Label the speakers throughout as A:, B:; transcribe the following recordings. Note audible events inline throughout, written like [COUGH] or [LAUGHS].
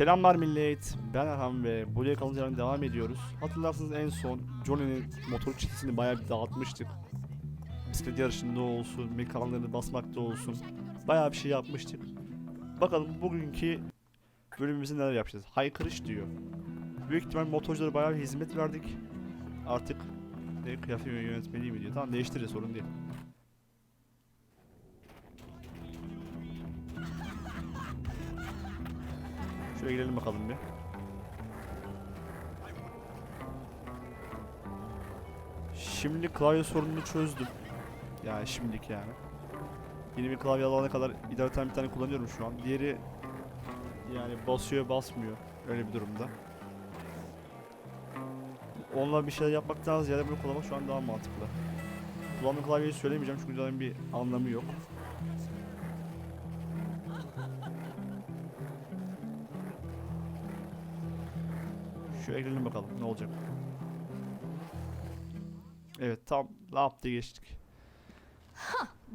A: Selamlar millet. Ben Erhan ve buraya kalınca devam ediyoruz. Hatırlarsınız en son Johnny'nin motor çiftini bayağı bir dağıtmıştık. Bisiklet yarışında olsun, mekanlarını basmakta olsun. Bayağı bir şey yapmıştık. Bakalım bugünkü bölümümüzde neler yapacağız. Haykırış diyor. Büyük ihtimal motorculara bayağı bir hizmet verdik. Artık ne kıyafet yönetmeliği mi diyor. Tamam değiştiririz sorun değil. Şuraya girelim bakalım bir. Şimdi klavye sorununu çözdüm. Yani şimdilik yani. Yeni bir klavye alana kadar idareten bir tane kullanıyorum şu an. Diğeri yani basıyor basmıyor. Öyle bir durumda. Onunla bir şeyler yapmaktan ziyade bunu kullanmak şu an daha mantıklı. Kullandığım klavyeyi söylemeyeceğim çünkü zaten bir anlamı yok. Şu girelim bakalım ne olacak. Evet tam lap diye geçtik.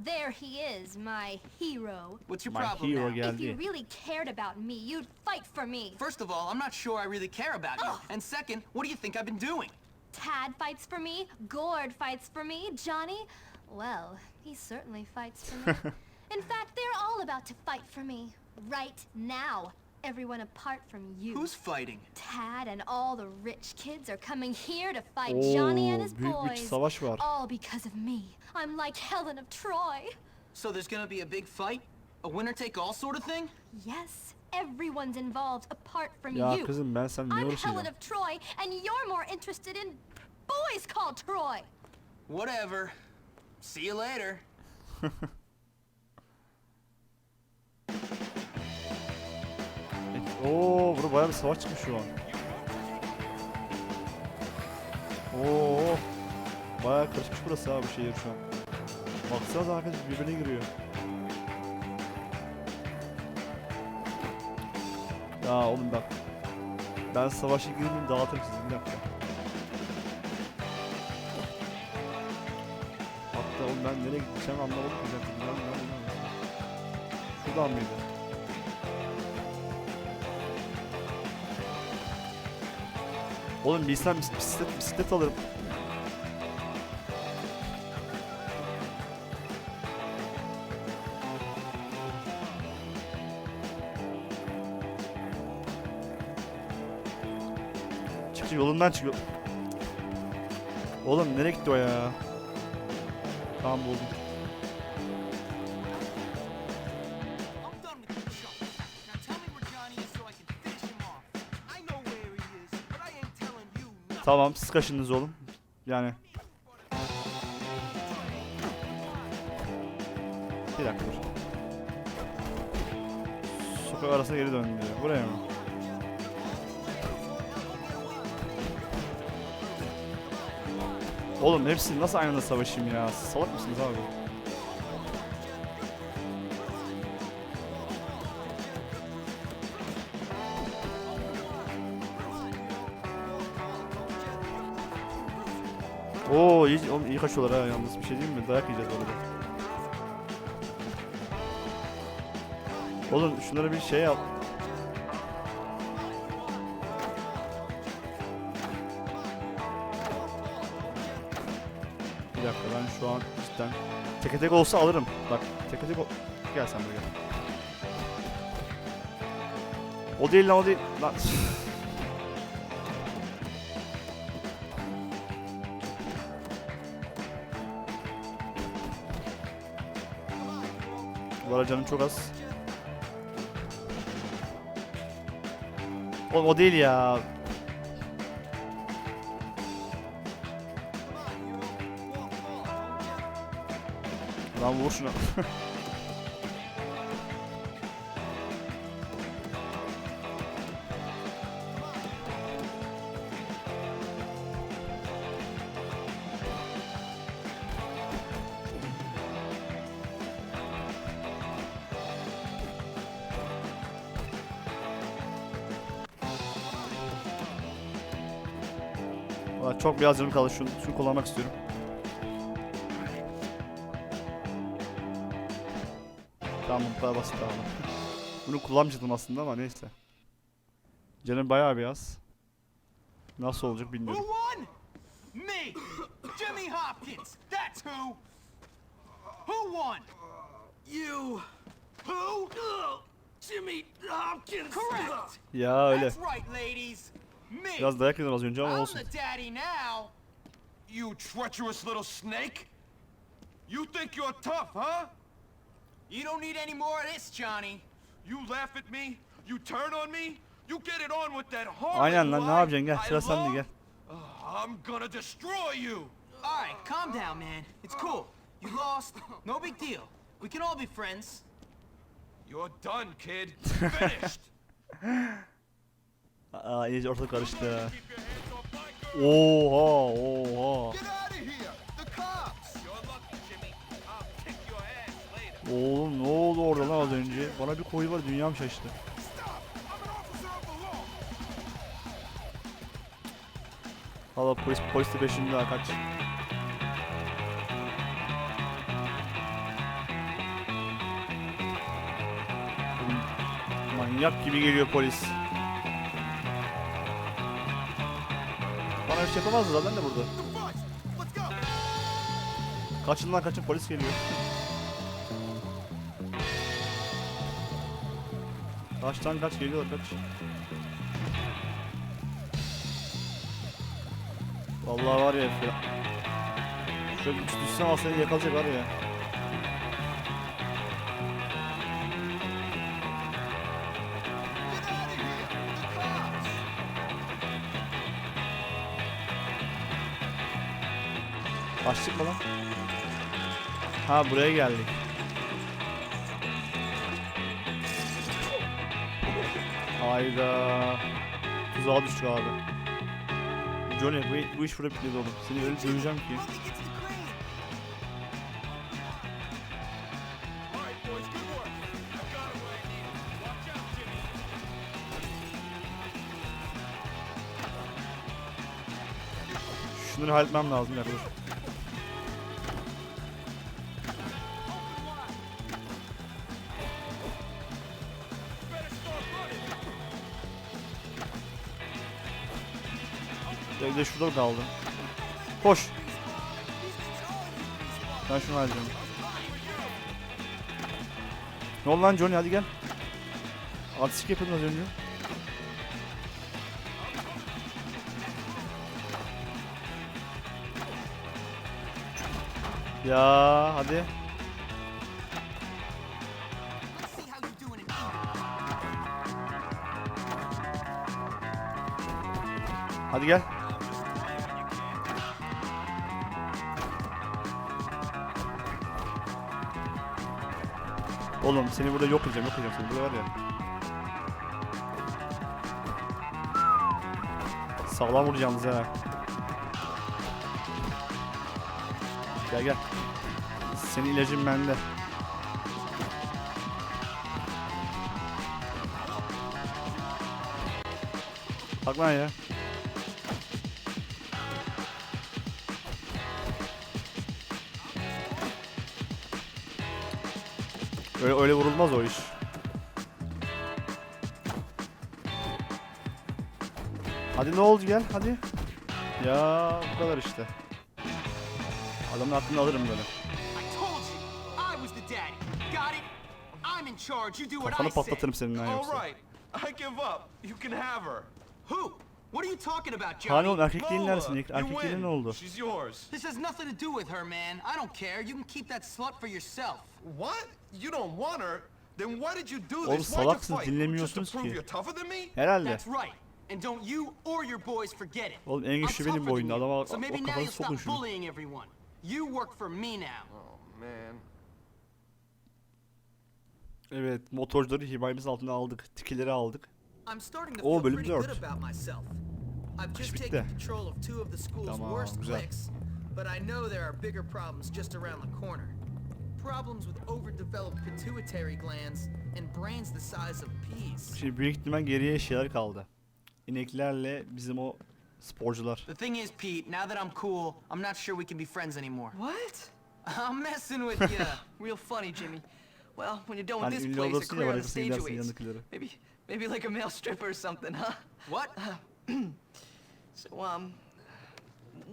B: There he is, my hero.
C: What's your
A: My
C: problem
A: hero
C: now?
A: geldi.
B: If you really cared about me, you'd fight for me.
C: First of all, I'm not sure I really care about you.
B: Ugh.
C: And second, what do you think I've been doing?
B: Tad fights for me, Gord fights for me, Johnny, well, he certainly fights for me. [LAUGHS] In fact, they're all about to fight for me. Right now. Everyone apart from you.
C: Who's fighting?
B: Tad and all the rich kids are coming here to fight Johnny and his
A: Oo, büyük bir
B: boys.
A: savaş var.
B: All because of me. I'm like Helen of Troy.
C: So there's gonna be a big fight? A winner take all sort of thing?
B: Yes, everyone's involved apart from
A: Ya
B: you.
A: kızım ben sen ne
B: I'm Helen
A: uğraşacağım?
B: of Troy, and you're more interested in boys called Troy.
C: Whatever. See you later. [LAUGHS]
A: Oo, burada bayağı bir savaş çıkmış şu an. Oo, bayağı karışmış burası abi şehir şu an. Baksanıza herkes birbirine giriyor. Ya oğlum bak. Ben savaşa girmeyeyim dağıtırım sizi bir dakika. Hatta oğlum ben nereye gideceğim anlamadım ki Şuradan mıydı? Oğlum bilsem bis- bisiklet, bisiklet alırım. Çık yolundan çık. Oğlum nereye gitti o ya? Tamam buldum. Tamam siz kaşındınız oğlum. Yani. Bir dakika dur. Sokak arasına geri dön diyor. Buraya mı? Oğlum hepsini nasıl aynı anda savaşayım ya? Salak mısınız abi? İyi, oğlum iyi kaçıyorlar ha yalnız bir şey diyeyim mi? Dayak yiyeceğiz orada. Oğlum şunlara bir şey yap. Bir dakika ben şu an cidden teke tek olsa alırım. Bak teke tek ol... Gel sen buraya. O değil lan o değil. Lan. Bu ara canım çok az. Oğlum o değil ya. Lan vur şuna. [LAUGHS] Valla çok biraz canım kaldı. Şunu, şunu kullanmak istiyorum. Tamam bu kadar basit abi. Bunu kullanmayacaktım aslında ama neyse. Canım bayağı beyaz. Nasıl olacak
C: Who
A: bilmiyorum.
C: won? Me! Jimmy Hopkins! That's who! Who won? You. Who? Jimmy Hopkins! Correct!
A: Ya öyle.
C: That's right, ladies! Me!
A: Biraz dayak yedin az önce ama
C: I'm
A: olsun.
C: the daddy now! You treacherous little snake! You think you're tough, huh? You don't need any more of this, Johnny. You laugh at me, you turn on me, you get it on with that horrible
A: Aynen lan ne
C: lie
A: yapacaksın gel
C: I
A: sıra sende
C: love.
A: gel.
C: I'm gonna destroy you! Alright, calm down, man. It's cool. You lost. No big deal. We can all be friends. You're done, kid. Finished. [LAUGHS] [LAUGHS]
A: Aa iyice ortalık karıştı. Oha oha. Oğlum ne oldu orada lan az önce? Bana bir koyu var dünyam şaştı. Valla polis polis de peşimde ha kaç. Manyak gibi geliyor polis. Şey yapamazdı zaten de burada. Kaçın lan kaçın polis geliyor. Kaç lan kaç geliyorlar kaç. Vallahi var ya. Şöyle bir düşsem aslında yakalayacak var ya. Açtık mı lan? Ha buraya geldik. Hayda. Tuzağa düştük abi. Johnny bu, bu iş burada bitmedi oğlum. Seni öyle döveceğim ki.
C: Well, he gets the
A: Ya bir de şurada kaldı. Koş. Ben şunu halledeceğim. Ne oldu lan Johnny hadi gel. Artistik yapıyordun az önce. Ya hadi. Hadi gel. Oğlum seni burada yok edeceğim, yok edeceğim seni burada var ya. Sağlam vuracağınız ha. Gel gel. Senin ilacın bende. Bak lan ya. Öyle, öyle vurulmaz o iş. Hadi ne oldu gel hadi. Ya bu kadar işte. Adamın aklını alırım böyle. Kafanı patlatırım senin ha
D: All
A: yoksa.
D: right, I give up. You
C: talking about, Johnny?
A: Hani oğlum erkekliğin
D: Lola,
A: neresin?
D: you
A: Erkekliğin ne oldu?
D: She's yours.
C: This has nothing to do with her, man. I don't care. You can keep that slut for yourself.
D: What? You don't want her? Then why did you do
A: Oğlum
D: this?
A: Salaksınız,
D: fight?
A: dinlemiyorsunuz
D: Just to prove
A: ki.
D: you're tougher than me?
A: Herhalde.
C: That's right. And don't you or your boys forget it.
A: Oğlum en
C: I'm
A: güçlü benim bu
C: tougher
A: oyunda.
C: than you,
A: Adama
C: So maybe
A: o
C: now
A: kafanı
C: you'll
A: sokun
C: stop
A: şunu.
C: bullying everyone. You work for me now.
D: Oh man.
A: Evet motorcuları himayemizin altına aldık. Tikileri aldık.
E: I'm starting to feel
A: bölüm
E: pretty good about myself. I've just taken control of two of the school's
A: Tamam,
E: worst
A: güzel.
E: cliques, but I know there are bigger problems just around the corner. Problems with overdeveloped pituitary glands and brains the size of peas.
A: Şimdi büyük ihtimal geriye şeyler kaldı. İneklerle bizim o sporcular.
C: The thing is, Pete, now that I'm cool, I'm not sure we can be friends anymore.
E: What? [LAUGHS]
C: I'm messing with you. [LAUGHS] Real funny, Jimmy. Well, when you're done with
A: Hani
C: this
A: ünlü
C: place, a
A: olursun ya
C: career on
A: bırakırsın
C: the stage
A: gidersin
C: awaits.
A: yanındakileri.
C: Maybe,
F: Maybe like a male stripper or something, huh?
E: What? [CLEARS THROAT]
F: So, um,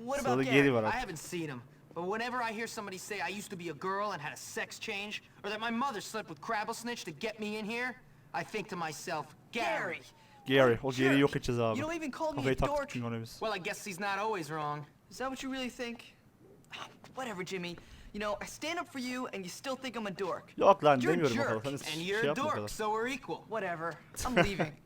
F: what
A: Sarı
F: about
A: geri
F: Gary?
A: var
E: I
A: artık.
E: haven't seen him. But whenever I hear somebody say I used to be a girl and had a sex change, or that my mother slept with Crabblesnitch to get me in here, I think to myself, Gary.
A: Gary. O Gary'i yok
F: Jerk.
A: edeceğiz abi.
F: You don't even call me
A: Kafayı
F: a
A: taktık
F: dork.
A: çünkü ona biz.
E: Well, I guess he's not always wrong.
F: Is that what you really think? [SIGHS] Whatever, Jimmy. You know, I stand up for you and you still think I'm a dork.
A: Yok lan
E: You're a
A: demiyorum o kadar.
E: jerk,
A: Sen de
E: and
A: şey
E: you're a
A: yapma o
E: dork,
A: kadar.
E: so we're equal.
F: Whatever. I'm leaving. [LAUGHS]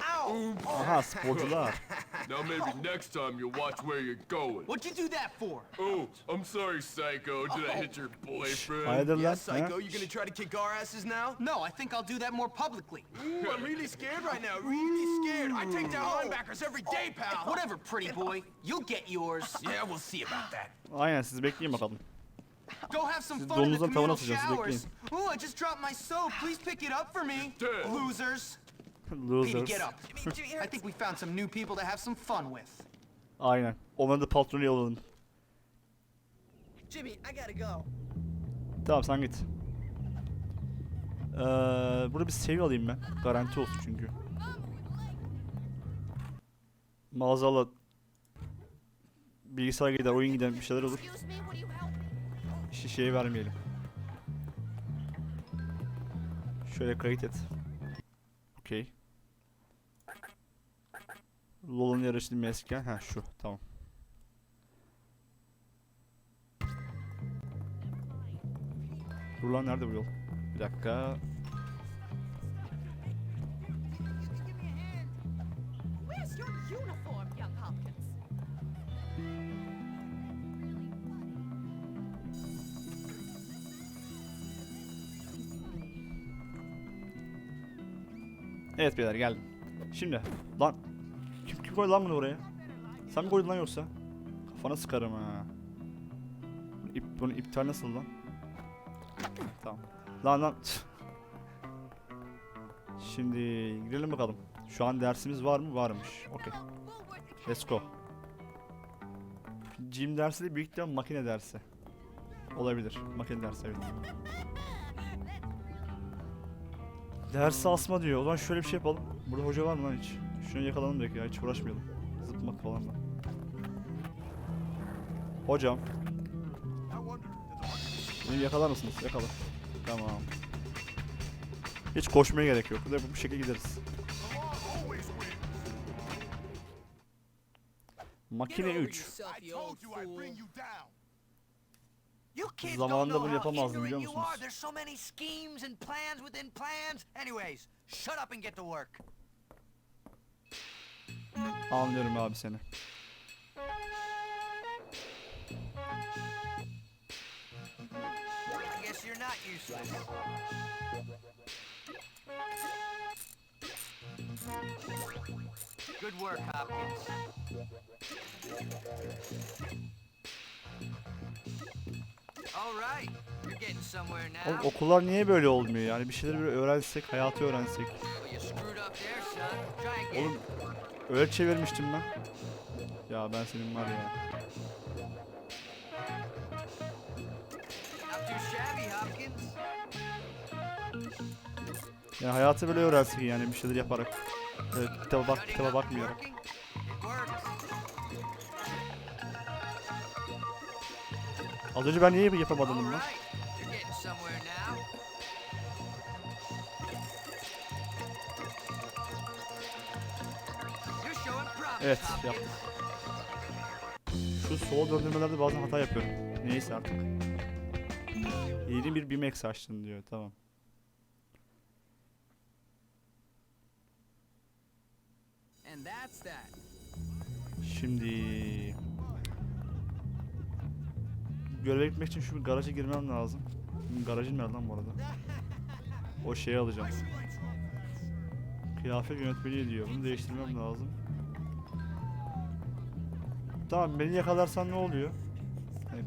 F: Ow!
A: Aha sporcular. [LAUGHS]
G: Now maybe next time you'll watch where you're going.
E: What'd you do that for?
G: Oh, I'm sorry, Psycho. Did I hit your boyfriend?
A: Hayırdır lan?
D: Yeah. Psycho, you gonna try to kick our asses now?
E: No, I think I'll do that more publicly.
D: Ooh, I'm really scared right now. Really scared. I take down linebackers every day, pal.
E: Whatever, pretty boy. You'll get yours.
D: Yeah, we'll see about that.
A: Aynen siz bekleyin bakalım.
E: Go have some fun in the communal showers. Ooh, I just dropped my soap. Please pick it up for me. Losers. [LAUGHS]
A: Losers.
E: get up. [LAUGHS] I think we found some new people to have some fun with.
A: Aynen. Onları da patronu yolladım.
F: Jimmy, I gotta go.
A: Tamam sen git. Ee, burada bir save alayım ben. Garanti olsun çünkü. Maazallah bilgisayar gider, oyun gider bir şeyler olur. Şişeyi vermeyelim. Şöyle kayıt et. Okey. LoL'un yarışını mesken. Ha şu tamam. Dur lan nerede bu yol? Bir dakika. Evet beyler geldim. Şimdi lan koydu lan bunu oraya? Sen mi koydun lan yoksa? Kafana sıkarım ha. İp, bunun iptal nasıl lan? Tamam. Lan lan. Şimdi girelim bakalım. Şu an dersimiz var mı? Varmış. Okey. Let's go. Gym dersi de büyük ihtimal makine dersi. Olabilir. Makine dersi evet. Dersi asma diyor. O zaman şöyle bir şey yapalım. Burada hoca var mı lan hiç? Şunu yakalayalım direkt ya. Hiç uğraşmayalım. Zıpmak falan da. Hocam. Beni yakalar mısınız? Yakala. Tamam. Hiç koşmaya gerek yok. Burada bu şekilde gideriz. Makine
E: Get over
A: 3.
E: yourself, you old fool.
H: You kids
A: Zamanında bunu yapamazdım, biliyor musunuz? Anlıyorum abi seni.
H: Good work, Hopkins. All right, you're getting somewhere now.
A: Oğlum okullar niye böyle olmuyor yani? Bir şeyleri böyle öğrensek, hayatı öğrensek. Oğlum öyle çevirmiştim ben. Ya ben senin var ya. Yani hayatı böyle öğrensek yani bir şeyler yaparak. Evet, kitaba, bak, kitaba bakmayarak. Az önce ben niye yapamadım
H: All
A: Evet yaptım. Şu sola döndürmelerde bazen hata yapıyorum. Neyse artık. Yeni bir BMX açtın diyor tamam. Şimdi göreve gitmek için şu garaja girmem lazım. Garajın nerede lan bu arada? O şeyi alacağım. Kıyafet yönetmeliği diyor. Bunu değiştirmem lazım. Tamam beni yakalarsan ne oluyor? Hani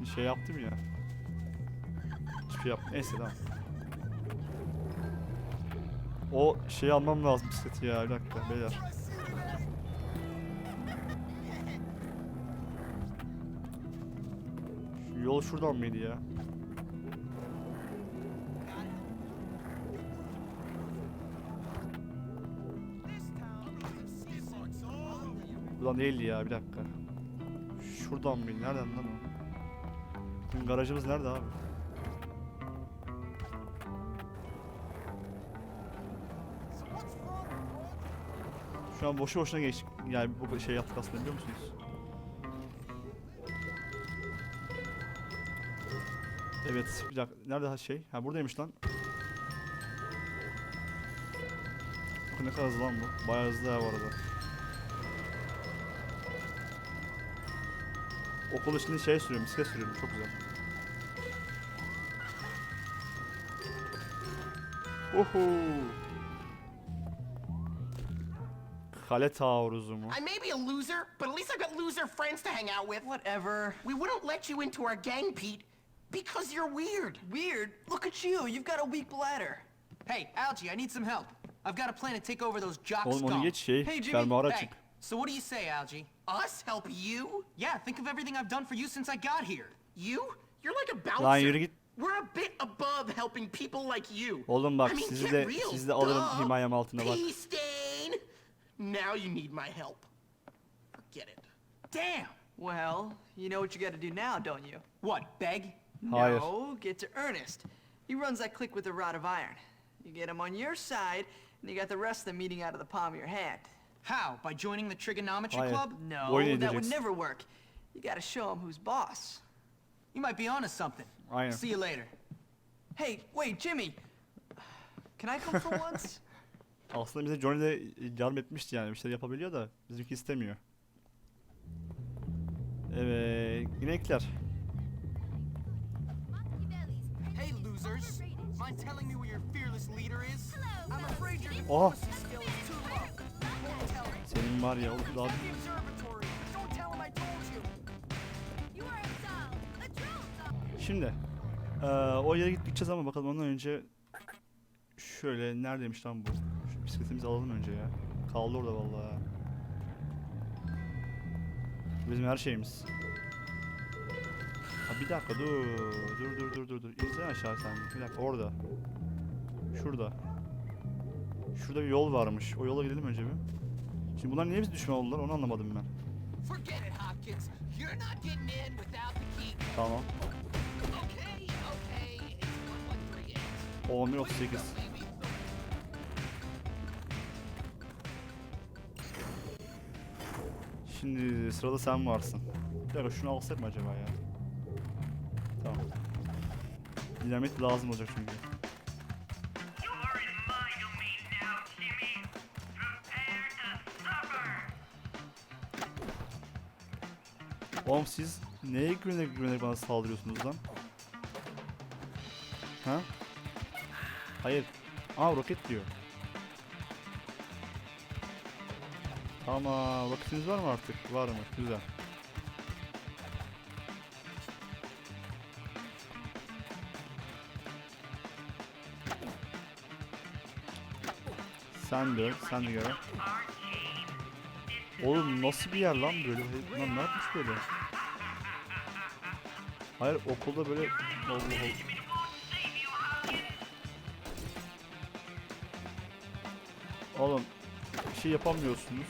A: bir şey yaptım ya. Hiçbir şey yaptım. Neyse tamam. O şeyi almam lazım bisikleti ya. Bir dakika beyler. Şu yol şuradan mıydı ya? Buradan değildi ya bir dakika. Şuradan mı? Nereden lan o? Bizim garajımız nerede abi? Şu an boşu boşuna geçtik. Yani bu şey yaptık aslında biliyor musunuz? Evet bir dakika. Nerede şey? Ha buradaymış lan. Bakın ne kadar hızlı lan bu. Bayağı hızlı ha bu arada. Okul içinde şey sürüyorum, bisiklet sürüyorum. Çok güzel. Uhu. Kale taarruzu mu?
I: I may be a loser, but at least I've got loser friends to hang out with.
F: Whatever.
I: We wouldn't let you into our gang, Pete, because you're weird.
F: Weird. Look at you. You've got a weak bladder.
E: Hey, Algie, I need some help. I've got a plan to take over those jock
A: Oğlum onu geç şey,
F: Hey, Jimmy.
E: Hey, so what do you say, Algie?
I: Us help you?
E: Yeah, think of everything I've done for you since I got here.
I: You? You're like a bouncer.
A: Lan yürü git.
I: We're a bit above helping people like you.
A: Oğlum bak
I: I mean,
A: sizi
I: get
A: de
I: real,
A: sizi de alırım
I: duh.
A: himayem altına bak.
I: Pea stain. Now you need my help. Forget it.
E: Damn!
F: Well, you know what you gotta do now, don't you?
E: What, beg?
A: Hayır.
F: No, get to Ernest. He runs that clique with a rod of iron. You get him on your side, and you got the rest of them meeting out of the palm of your hand.
E: How? By joining the trigonometry
A: Hayır.
E: club?
F: No,
A: Boyun
F: that would never work. You gotta show him who's boss.
E: You might be onto something.
A: Aynen.
E: See you later.
F: Hey, wait, Jimmy. Can I come for [LAUGHS] once?
A: Aslında bize Johnny de yardım etmişti yani bir şeyler yapabiliyor da bizimki istemiyor. Evet, inekler.
D: Hey, losers. Mind telling me where your fearless leader is?
B: I'm
D: afraid your
A: Oha,
D: skill is too low.
A: Senin var ya oğlum daha. Şimdi eee, o yere gideceğiz ama bakalım ondan önce şöyle neredeymiş lan bu? Şu bisikletimizi alalım önce ya. Kaldı orada vallahi. Bizim her şeyimiz. Ha bir dakika dur. Dur dur dur dur dur. İnsene aşağı sen. Bir dakika orada. Şurada. Şurada bir yol varmış. O yola gidelim önce bir. Şimdi bunlar niye biz düşman oldular onu anlamadım ben. Tamam.
H: Okay, okay. It's 1138.
A: 11 38.
H: Baby.
A: Şimdi sırada sen varsın. Bir dakika şunu alsak mı acaba ya? Tamam. Dinamit lazım olacak çünkü. Oğlum siz neye güvenerek güvenerek bana saldırıyorsunuz lan? Ha? Hayır. Aa roket diyor. Tamam. Roketiniz var mı artık? Var mı? Güzel. Sen de öl, sen de gel. Oğlum nasıl bir yer lan böyle? Lan ne yapmış böyle? Hayır okulda böyle Allah Allah. Oğlum bir şey yapamıyorsunuz.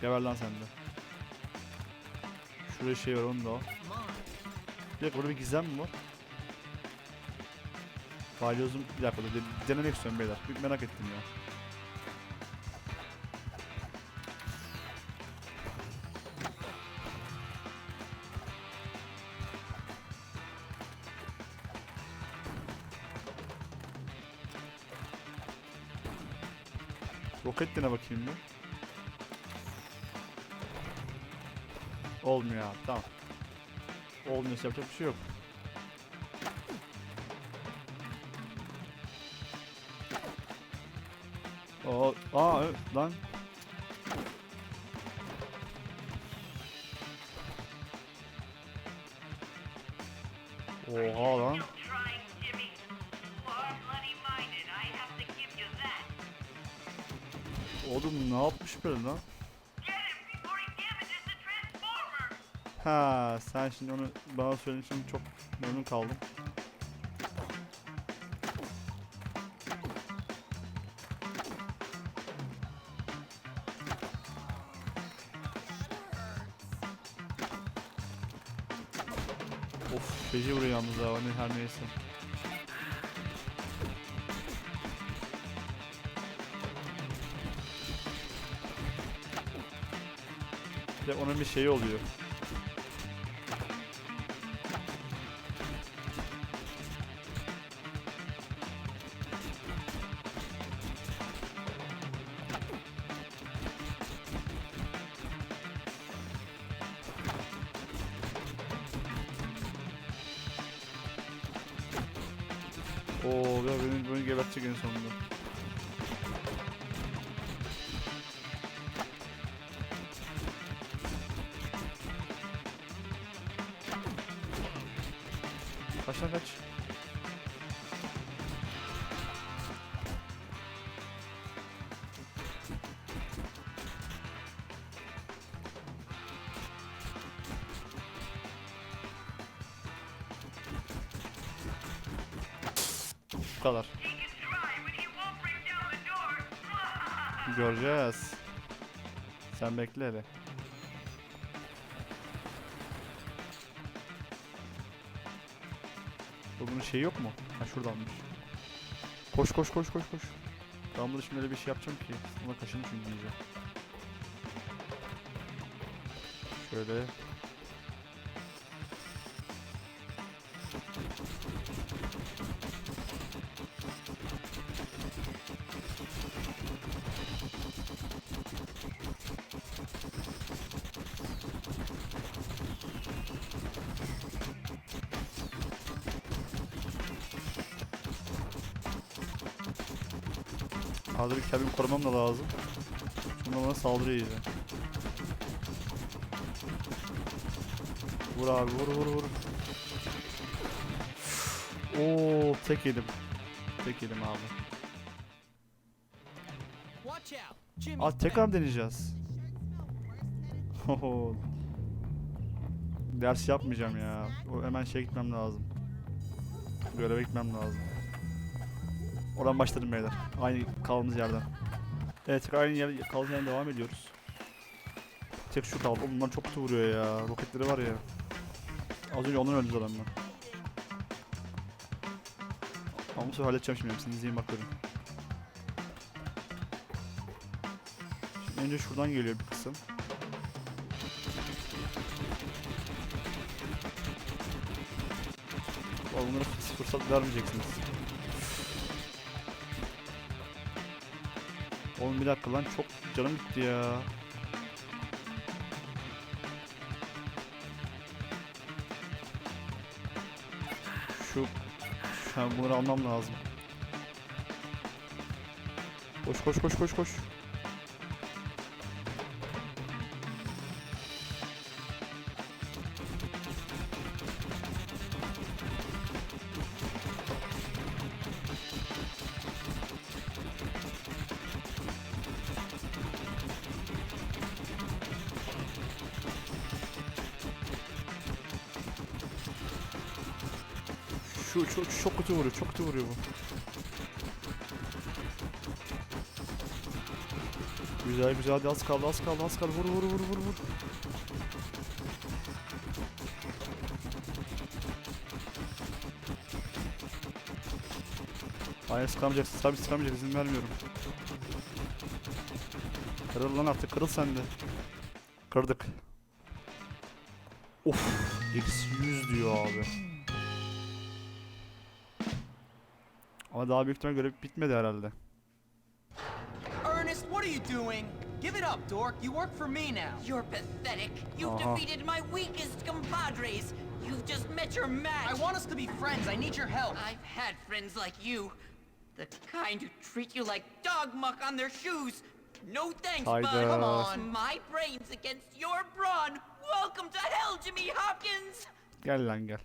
A: Geber lan sen de. Şuraya şey var onu da al. Bir dakika burada bir gizem mi var? Balyozum bir dakika denemek istiyorum beyler. Bir merak ettim ya. Roket dene bakayım bir. Olmuyor abi tamam. Olmuyorsa yapacak bir şey yok. Oo, aa evet, lan. böyle lan? Ha sen şimdi onu bana söylemişsin çok memnun kaldım. Of feci vuruyor yalnız ha her neyse. De onun bir şeyi oluyor.
J: Door.
A: Göreceğiz. Sen bekle hele. Bu Bunun şeyi yok mu? Ha şuradanmış. Koş koş koş koş koş. Ben burada şimdi öyle bir şey yapacağım ki. Ona kaşını çünkü iyice. Şöyle. Hazır kendimi korumam da lazım. Çünkü bana saldırıyor iyice. Vur abi vur vur vur. Oo tek yedim. Tek yedim abi. Aa tekrar deneyeceğiz. Ders yapmayacağım ya. O hemen şey gitmem lazım. Göreve gitmem lazım. Oradan başladım beyler. Aynı kaldığımız yerden. Evet tekrar aynı yer kaldığımız yerden devam ediyoruz. Tek şu kaldı. Oğlum Bunlar çok kötü vuruyor ya. Roketleri var ya. Az önce ondan öldü zaten ben. Ama bu sefer halledeceğim şimdi hepsini izleyin bak görün. Şimdi önce şuradan geliyor bir kısım. Bunlara fırsat vermeyeceksiniz. Oğlum bir dakika lan çok canım gitti ya. Şu an bunları almam lazım. Koş koş koş koş koş. Kötü vuruyor, çok kötü vuruyor bu. Güzel güzel hadi az kaldı az kaldı az kaldı vur vur vur vur vur. Hayır sıkamayacaksın tabi sıkamayacak izin vermiyorum. Kırıl lan artık kırıl sen de. Kırdık. Of eksi 100 diyor abi. Ama daha büyük ihtimal görev bitmedi herhalde.
E: Ernest, what are you doing? Give it up, dork. You work for me now.
K: You're pathetic. You've
A: Uh-huh.
K: defeated my weakest compadres. You've just met your match.
E: I want us to be friends. I need your help.
K: I've had friends like you. The kind who treat you like dog muck on their shoes. No thanks, bud.
A: Hayda.
E: Come on.
K: My brains against your brawn. Welcome to hell, Jimmy Hopkins.
A: Gel lan gel.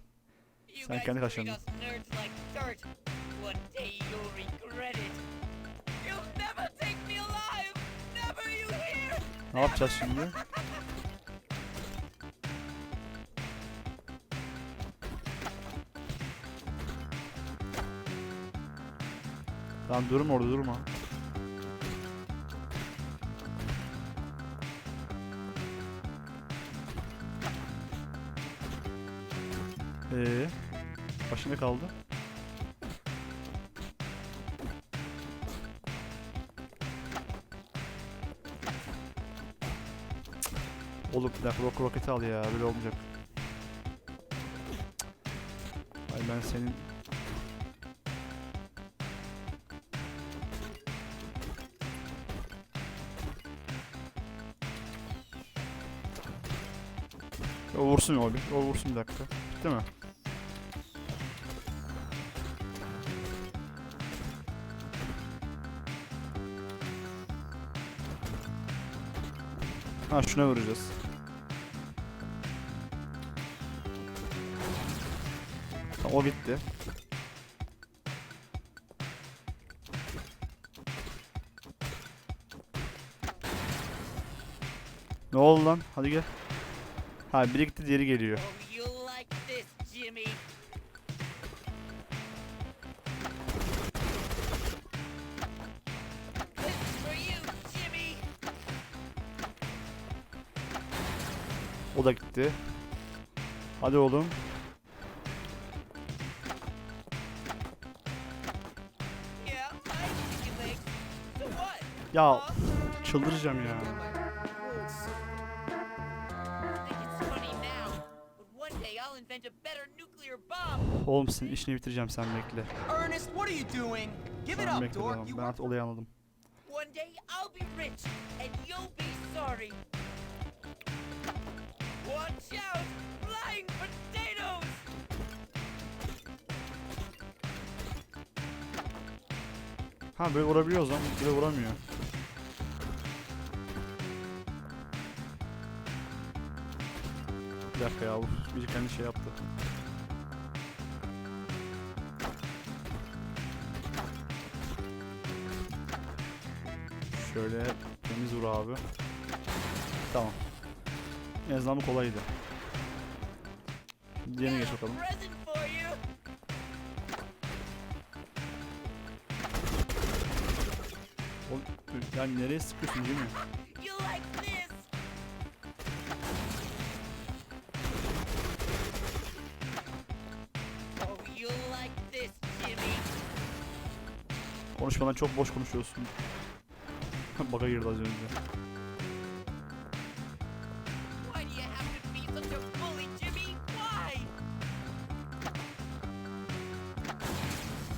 K: You
A: Sen
K: guys
A: kendi
K: treat
A: kaşındın.
K: us nerds like dirt. One day you'll regret it. You'll never take me alive. Never, you hear?
A: Ne yapacağız şimdi? Tamam durma orada durma. Ee, başında kaldı. Bir dakika rock roketi al ya böyle olmayacak. Ay ben senin O vursun o bir. O vursun bir dakika. Bitti mi? Ha şuna vuracağız. O bitti. Ne oldu lan? Hadi gel. Ha biri gitti diğeri geliyor.
K: Oh.
A: O da gitti. Hadi oğlum.
K: Better nuclear bomb.
A: Oğlum senin işini bitireceğim sen bekle. Sen bekle tamam. Ben artık olayı anladım.
K: Watch out! Flying potatoes!
A: Ha böyle vurabiliyoruz lan. Böyle vuramıyor. Bir dakika ya. Bir kendi şey yaptı. Şöyle temiz vur abi. Tamam. En azından bu kolaydı. Diğerine geç bakalım. Oğlum, yani nereye sıkıyorsun değil mi? Konuşmadan çok boş konuşuyorsun. [LAUGHS] Baga girdi az önce.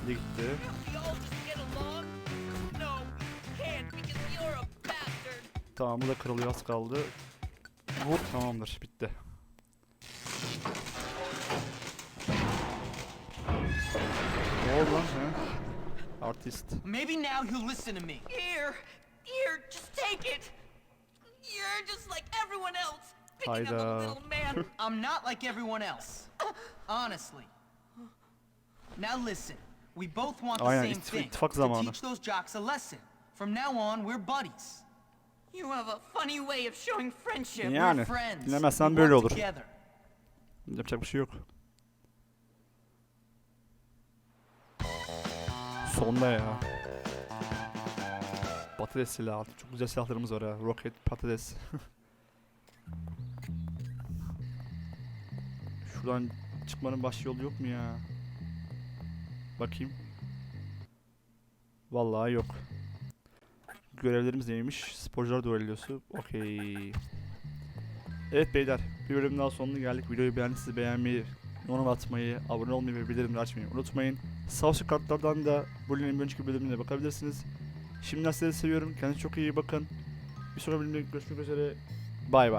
K: Why bastard.
A: Tamam bu da kırılıyor az kaldı. Vur tamamdır bitti. Ne oldu lan he? Artist.
E: Maybe now you'll listen to me.
K: Here, here, just take it. You're just like everyone else. Picking up a
A: Hayda.
K: little man. [LAUGHS]
E: I'm not like everyone else. Honestly. Now listen. We both want the
A: Aynen,
E: same thing. To
A: zamanı.
E: teach those jocks a lesson. From now on, we're buddies.
F: You have a funny way of showing friendship.
A: Yani dinlemezsen böyle olur. Yapacak bir şey yok. Sonda ya. Patates silahı. Çok güzel silahlarımız var ha. Roket, patates. [LAUGHS] Şuradan çıkmanın baş yolu yok mu ya? Bakayım. Vallahi yok. Görevlerimiz neymiş? Sporcular duellosu. Okey. Evet beyler, bir bölüm daha sonuna geldik. Videoyu beğendiyseniz beğenmeyi, yorum atmayı, abone olmayı ve bildirimleri açmayı unutmayın. Üstteki kartlardan da bu bir önceki bölümüne bakabilirsiniz. Şimdiden sizleri seviyorum. Kendinize çok iyi bakın. Bir sonraki bölümde görüşmek üzere. Bay bay.